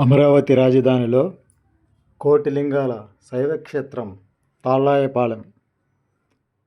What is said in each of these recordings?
అమరావతి రాజధానిలో కోటిలింగాల శైవక్షేత్రం తాళ్ళాయపాలెం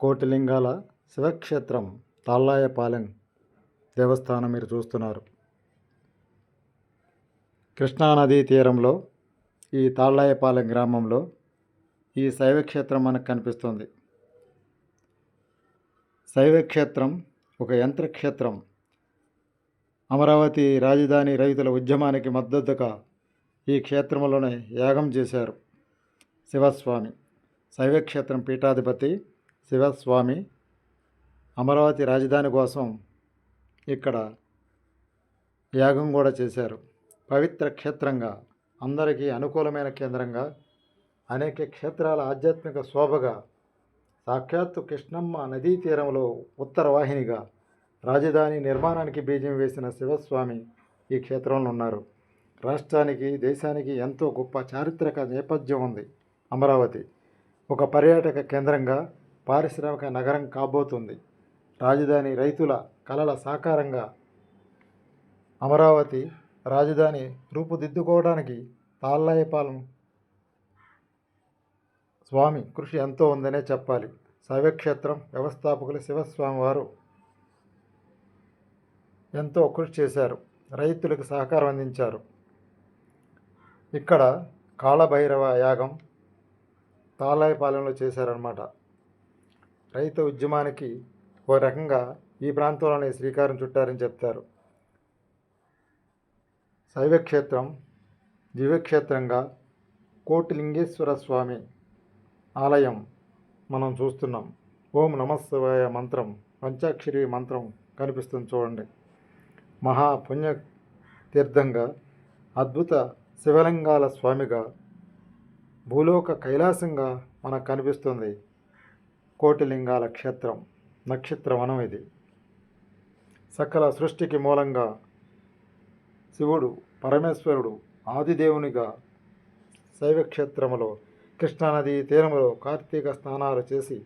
కోటిలింగాల శివక్షేత్రం తాళ్ళాయపాలెం దేవస్థానం మీరు చూస్తున్నారు. కృష్ణానదీ తీరంలో ఈ తాళ్ళాయపాలెం గ్రామంలో ఈ శైవక్షేత్రం మనకు కనిపిస్తుంది. శైవక్షేత్రం ఒక యంత్రక్షేత్రం. అమరావతి రాజధాని రైతుల ఉద్యమానికి మద్దతుగా ఈ క్షేత్రంలోనే యాగం చేశారు. శివస్వామి. శైవక్షేత్రం పీఠాధిపతి శివస్వామి. అమరావతి రాజధాని కోసం ఇక్కడ యాగం కూడా చేశారు. పవిత్ర క్షేత్రంగా అందరికీ అనుకూలమైన కేంద్రంగా అనేక క్షేత్రాల ఆధ్యాత్మిక శోభగా సాక్షాత్తు కృష్ణమ్మ నదీ తీరంలో ఉత్తర వాహినిగా రాజధాని నిర్మాణానికి బీజం వేసిన శివస్వామి ఈ క్షేత్రంలో ఉన్నారు. రాష్ట్రానికి దేశానికి ఎంతో గొప్ప చారిత్రక నేపథ్యం ఉంది. అమరావతి ఒక పర్యాటక కేంద్రంగా పారిశ్రామిక నగరం కాబోతుంది. రాజధాని రైతుల కలల సాకారంగా అమరావతి రాజధాని రూపుదిద్దుకోవడానికి తాళ్ళాయపాలెం స్వామి కృషి ఎంతో ఉందనే చెప్పాలి. శైవక్షేత్రం వ్యవస్థాపకులు శివస్వామి వారు ఎంతో కృషి చేశారు. రైతులకు సహకారం అందించారు. ఇక్కడ కాళభైరవ యాగం తాళాయపాలెంలో చేశారనమాట రైతు ఉద్యమానికి ఓ రకంగా ఈ ప్రాంతంలోనే శ్రీకారం చుట్టారని చెప్తారు. శైవక్షేత్రం దివ్యక్షేత్రంగా కోటిలింగేశ్వర స్వామి ఆలయం మనం చూస్తున్నాం. ఓం నమశివాయ మంత్రం పంచాక్షరి మంత్రం కనిపిస్తుంది చూడండి. మహాపుణ్య తీర్థంగా అద్భుత శివలింగాల స్వామిగా భూలోక కైలాసంగా మనకు కనిపిస్తుంది కోటిలింగాల క్షేత్రం నక్షత్ర వనం ఇది. సకల సృష్టికి మూలంగా శివుడు పరమేశ్వరుడు ఆదిదేవునిగా శైవక్షేత్రములో కృష్ణానది తీరములో కార్తీక స్నానాలు చేసి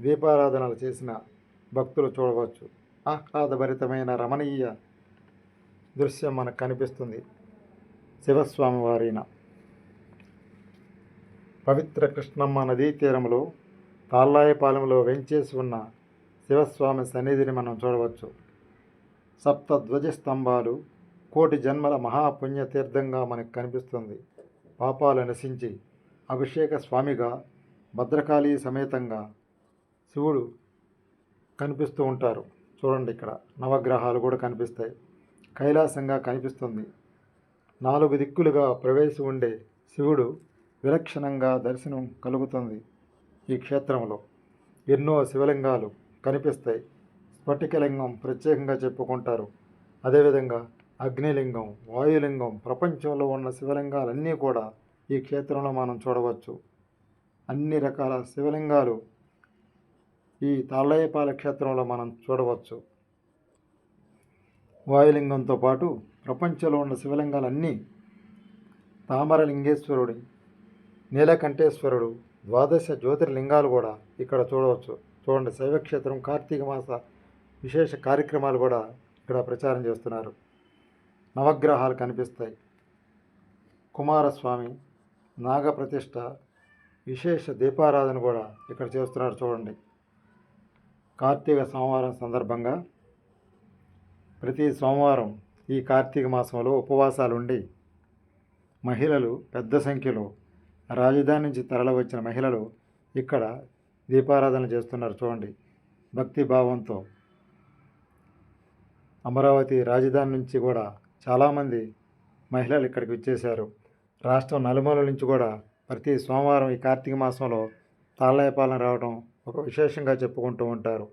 దీపారాధనలు చేసిన భక్తులు చూడవచ్చు. ఆహ్లాదభరితమైన రమణీయ దృశ్యం మనకు కనిపిస్తుంది. శివస్వామి వారిన పవిత్ర కృష్ణమ్మ నదీ తీరంలో తాళ్ళాయపాలెంలో వెంచేసి ఉన్న శివస్వామి సన్నిధిని మనం చూడవచ్చు. సప్త ధ్వజ స్తంభాలు కోటి జన్మల మహాపుణ్యతీర్థంగా మనకు కనిపిస్తుంది. పాపాలు నశించి అభిషేక స్వామిగా భద్రకాళి సమేతంగా శివుడు కనిపిస్తూ ఉంటారు. చూడండి ఇక్కడ నవగ్రహాలు కూడా కనిపిస్తాయి. కైలాసంగా కనిపిస్తుంది. నాలుగు దిక్కులుగా ప్రవేశం ఉండే శివుడు విలక్షణంగా దర్శనం కలుగుతుంది ఈ క్షేత్రంలో. ఎన్నో శివలింగాలు కనిపిస్తాయి. స్ఫటికలింగం ప్రత్యేకంగా చెప్పుకుంటారు. అదేవిధంగా అగ్నిలింగం వాయులింగం ప్రపంచంలో ఉన్న శివలింగాలన్నీ కూడా ఈ క్షేత్రంలో మనం చూడవచ్చు. అన్ని రకాల శివలింగాలు ఈ తాళ్ళయ్యపాల క్షేత్రంలో మనం చూడవచ్చు. వాయులింగంతో పాటు ప్రపంచంలో ఉన్న శివలింగాలన్నీ తామరలింగేశ్వరుడి నీలకంఠేశ్వరుడు ద్వాదశ జ్యోతిర్లింగాలు కూడా ఇక్కడ చూడవచ్చు. చూడండి శైవక్షేత్రం కార్తీక మాస విశేష కార్యక్రమాలు కూడా ఇక్కడ ప్రచారం చేస్తున్నారు. నవగ్రహాలు కనిపిస్తాయి. కుమారస్వామి నాగప్రతిష్ఠ విశేష దీపారాధన కూడా ఇక్కడ చేస్తున్నారు చూడండి. కార్తీక సోమవారం సందర్భంగా ప్రతి సోమవారం ఈ కార్తీక మాసంలో ఉపవాసాలు ఉండి మహిళలు పెద్ద సంఖ్యలో రాజధాని నుంచి తరలివచ్చిన మహిళలు ఇక్కడ దీపారాధన చేస్తున్నారు చూడండి. భక్తి భావంతో అమరావతి రాజధాని నుంచి కూడా చాలామంది మహిళలు ఇక్కడికి వచ్చేశారు. రాష్ట్రం నలుమూల నుంచి కూడా ప్రతి సోమవారం ఈ కార్తీక మాసంలో తాళ్ళయపాలన రావడం ఒక విశేషంగా చెప్పుకుంటూ ఉంటారు.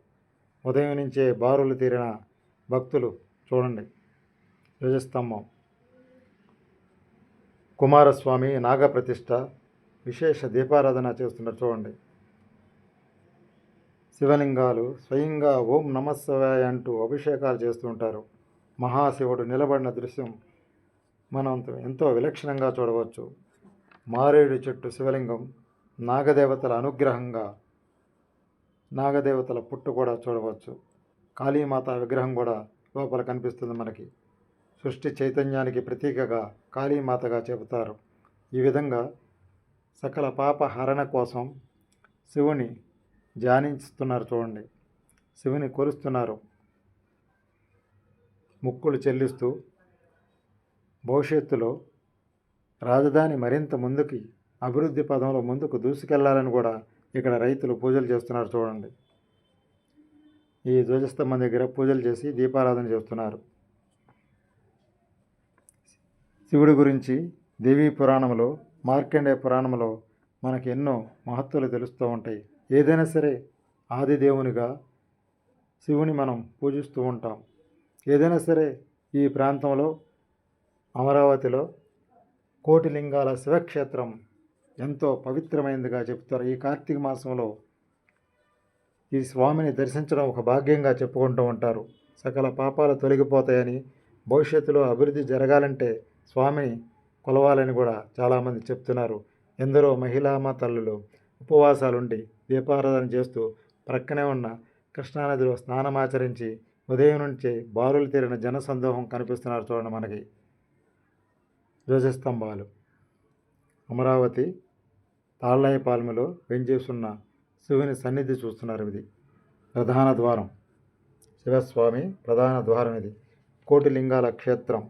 ఉదయం నుంచే బారులు తీరిన భక్తులు చూడండి. ధ్వజస్తంభం. కుమారస్వామి నాగప్రతిష్ఠ విశేష దీపారాధన చేస్తున్నారు చూడండి. శివలింగాలు స్వయంగా ఓం నమస్వాయ అంటూ అభిషేకాలు చేస్తుంటారు మహాశివుడు నిలబడిన దృశ్యం మనం ఎంతో విలక్షణంగా చూడవచ్చు. మారేడు చెట్టు శివలింగం నాగదేవతల అనుగ్రహంగా నాగదేవతల పుట్టు కూడా చూడవచ్చు. కాళీమాత విగ్రహం కూడా లోపల కనిపిస్తుంది మనకి. సృష్టి చైతన్యానికి ప్రతీకగా కాళీమాతగా చెబుతారు. ఈ విధంగా సకల పాప హరణ కోసం శివుని ధ్యానిస్తున్నారు చూడండి. శివుని కొలుస్తున్నారు ముక్కులు చెల్లిస్తూ భవిష్యత్తులో రాజధాని మరింత ముందుకి అభివృద్ధి పదంలో ముందుకు దూసుకెళ్ళాలని కూడా ఇక్కడ రైతులు పూజలు చేస్తున్నారు చూడండి. ఈ ధ్వజస్తంభం దగ్గర పూజలు చేసి దీపారాధన చేస్తున్నారు. శివుడి గురించి దేవీ పురాణంలో మార్కండేయ పురాణంలో మనకి ఎన్నో మహత్తులు తెలుస్తూ ఉంటాయి. ఏదైనా సరే ఆది దేవునిగా శివుని మనం పూజిస్తూ ఉంటాం. ఏదైనా సరే ఈ ప్రాంతంలో అమరావతిలో కోటిలింగాల శివక్షేత్రం ఎంతో పవిత్రమైనదిగా చెప్తారు. ఈ కార్తీక మాసంలో ఈ స్వామిని దర్శించడం ఒక భాగ్యంగా చెప్పుకుంటూ ఉంటారు. సకల పాపాలు తొలగిపోతాయని భవిష్యత్తులో అభివృద్ధి జరగాలంటే స్వామిని కొలవాలని కూడా చాలామంది చెప్తున్నారు. ఎందరో మహిళామ తల్లులు ఉపవాసాలుండి దీపారాధన చేస్తూ ప్రక్కనే ఉన్న కృష్ణానదిలో స్నానమాచరించి ఉదయం నుంచి బారులు తీరిన జనసందోహం కనిపిస్తున్నారు చూడండి మనకి. ధ్వజస్తంభాలు. అమరావతి తాళ్ళాయపాలెంలో వెంచేస్తున్న శివుని సన్నిధి చూస్తున్నారు ఇది. ప్రధాన ద్వారం. శివస్వామి ప్రధాన ద్వారం ఇది. కోటిలింగాల క్షేత్రం.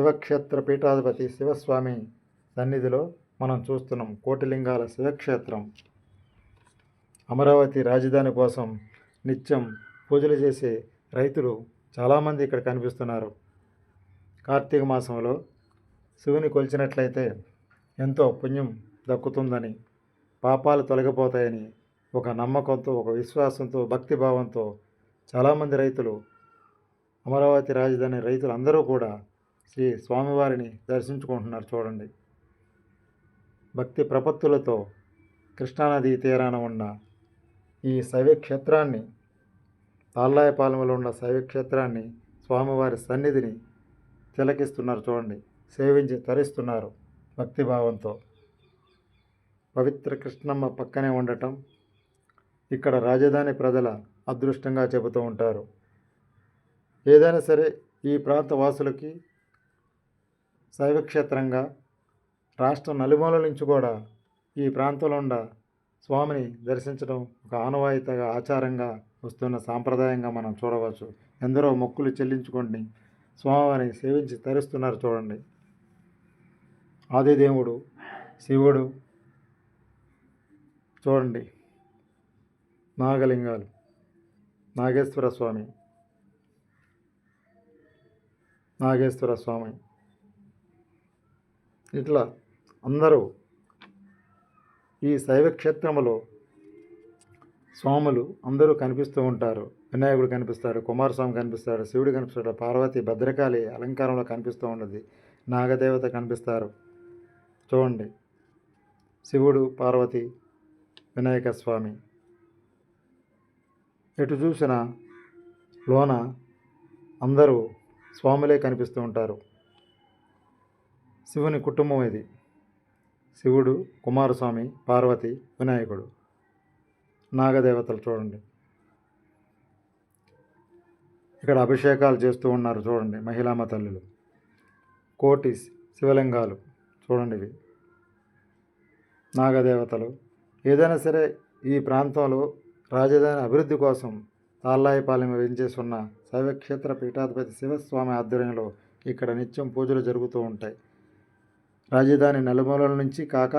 శివక్షేత్ర పీఠాధిపతి శివస్వామి సన్నిధిలో మనం చూస్తున్నాం కోటిలింగాల శివక్షేత్రం. అమరావతి రాజధాని కోసం నిత్యం పూజలు చేసే రైతులు చాలామంది ఇక్కడ కనిపిస్తున్నారు. కార్తీక మాసంలో శివుని కొలిచినట్లయితే ఎంతో పుణ్యం దక్కుతుందని పాపాలు తొలగిపోతాయని ఒక నమ్మకంతో ఒక విశ్వాసంతో భక్తిభావంతో చాలామంది రైతులు అమరావతి రాజధాని రైతులు అందరూ కూడా శ్రీ స్వామివారిని దర్శించుకుంటున్నారు చూడండి. భక్తి ప్రపత్తులతో కృష్ణానది తీరాన ఉన్న ఈ శైవక్షేత్రాన్ని తాళ్ళాయపాలెంలో ఉన్న శైవక్షేత్రాన్ని స్వామివారి సన్నిధిని తిలకిస్తున్నారు చూడండి. సేవించి తరిస్తున్నారు భక్తిభావంతో. పవిత్ర కృష్ణమ్మ పక్కనే ఉండటం ఇక్కడ రాజధాని ప్రజల అదృష్టంగా చెబుతూ ఉంటారు. ఏదైనా సరే ఈ ప్రాంత వాసులకి శైవక్షేత్రంగా రాష్ట్రం నలుమూల నుంచి కూడా ఈ ప్రాంతంలో ఉన్న స్వామిని దర్శించడం ఒక ఆనవాయితీగా ఆచారంగా వస్తున్న సాంప్రదాయంగా మనం చూడవచ్చు. ఎందరో మొక్కులు చెల్లించుకొని స్వామివారిని సేవించి తరిస్తున్నారు చూడండి. ఆదిదేవుడు శివుడు చూడండి. నాగలింగాలు నాగేశ్వర స్వామి నాగేశ్వర స్వామి. ఇట్లా అందరూ ఈ శైవక్షేత్రములో స్వాములు అందరూ కనిపిస్తూ ఉంటారు. వినాయకుడు కనిపిస్తాడు కుమారస్వామి కనిపిస్తాడు శివుడు కనిపిస్తాడు పార్వతి భద్రకాళి అలంకారంలో కనిపిస్తూ ఉన్నది. నాగదేవత కనిపిస్తారు. చూడండి. శివుడు పార్వతి వినాయక స్వామి. ఎటు చూసిన లోన అందరూ స్వాములే కనిపిస్తూ ఉంటారు. శివుని కుటుంబం ఇది. శివుడు కుమారస్వామి పార్వతి వినాయకుడు. నాగదేవతలు చూడండి. ఇక్కడ అభిషేకాలు చేస్తూ ఉన్నారు చూడండి మహిళామ తల్లులు కోటి శివలింగాలు చూడండి ఇవి. నాగదేవతలు. ఏదైనా సరే ఈ ప్రాంతంలో రాజధాని అభివృద్ధి కోసం తాళ్ళాయిపాలెం వేయించేసున్న శైవక్షేత్ర పీఠాధిపతి శివస్వామి ఆధ్వర్యంలో ఇక్కడ నిత్యం పూజలు జరుగుతూ ఉంటాయి. రాజధాని నలుమూలల నుంచి కాక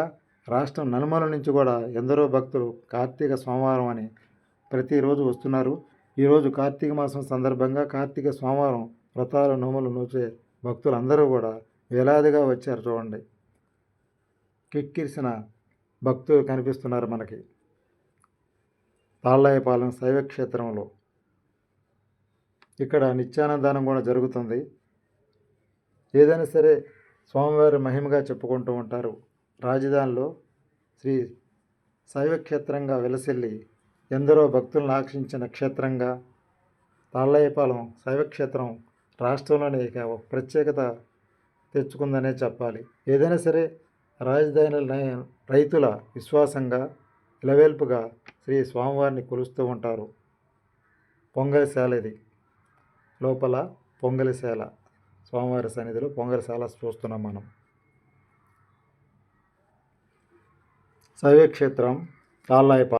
రాష్ట్రం నలుమూలల నుంచి కూడా ఎందరో భక్తులు కార్తీక సోమవారం అని ప్రతిరోజు వస్తున్నారు. ఈరోజు కార్తీక మాసం సందర్భంగా కార్తీక సోమవారం వ్రతాలు నోములు నోచే భక్తులందరూ కూడా వేలాదిగా వచ్చారు చూడండి. కిక్కిరిసిన భక్తులు కనిపిస్తున్నారు మనకి. తాళ్ళాయపాలెం శైవ క్షేత్రంలో ఇక్కడ నిత్యానందానం కూడా జరుగుతుంది. ఏదైనా సరే స్వామివారి మహిమగా చెప్పుకుంటూ ఉంటారు. రాజధానిలో శ్రీ శైవక్షేత్రంగా వెలసిల్లి ఎందరో భక్తులను ఆకర్షించిన క్షేత్రంగా తాళ్ళయ్యపాలెం శైవక్షేత్రం రాష్ట్రంలోనే ఒక ప్రత్యేకత తెచ్చుకుందనే చెప్పాలి. ఏదైనా సరే రాజధాని రైతుల విశ్వాసంగా ఇలవేల్పుగా శ్రీ స్వామివారిని కొలుస్తూ ఉంటారు. పొంగలి శాలది లోపల పొంగలిశాల స్వామివారి సన్నిధిలో పొంగలిశాల చూస్తున్నాం మనం. శైవక్షేత్రం తాళ్ళాయపాలెం